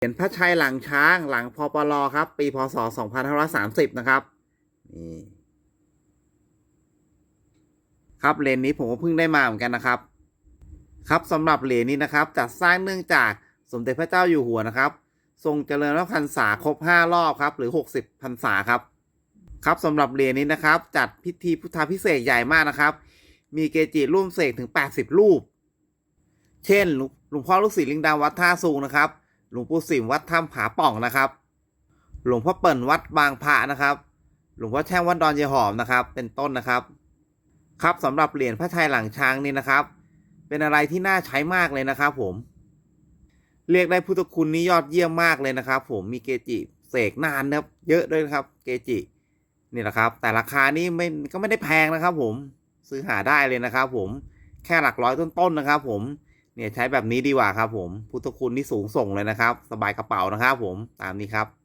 เหรียญพระชัยหลังช้างหลังพปลครับ ปีพศ 2530 นะครับนี่ครับเหรียญนี้ผมก็เพิ่งได้มาเหมือนกันนะครับ ครับสำหรับเหรียญนี้นะครับ จัดสร้างเนื่องจากสมเด็จพระเจ้าอยู่หัวนะครับ ทรงเจริญพระพรรษาครบ 5 รอบครับ หรือ 60พรรษาครับ ครับสำหรับเหรียญนี้นะครับ จัดพิธีพุทธาพิเศษใหญ่มากนะครับ มีเกจิร่วมเสกถึง 80 รูป เช่นหลวงพ่อลูกศิษย์ลิงดำวัดท่าสูงนะครับ หลวงปู่สิมวัดถ้ำผาป่องนะครับ หลวงพ่อเปิ่นวัดบางพระนะครับ หลวงพ่อแช่งวัดดอนเยหอมนะครับ เป็นต้นนะครับ ครับสำหรับเหรียญพระชัยหลังช้างนี่นะครับ เป็นอะไรที่น่าใช้มากเลยนะครับผม เรียกได้พุทธคุณนี่ยอดเยี่ยมมากเลยนะครับ ผมมีเกจิเสกนานนะครับ เยอะด้วยนะครับ เกจินี่แหละครับ แต่ราคานี่ไม่ก็ไม่ได้แพงนะครับ ผมซื้อหาได้เลยนะครับ ผมแค่หลักร้อยต้นๆนะครับ ผม เนี่ยใช้แบบนี้ดีกว่าครับผม พุทธคุณที่สูงส่งเลยนะครับ สบายกระเป๋านะครับผมตามนี้ครับ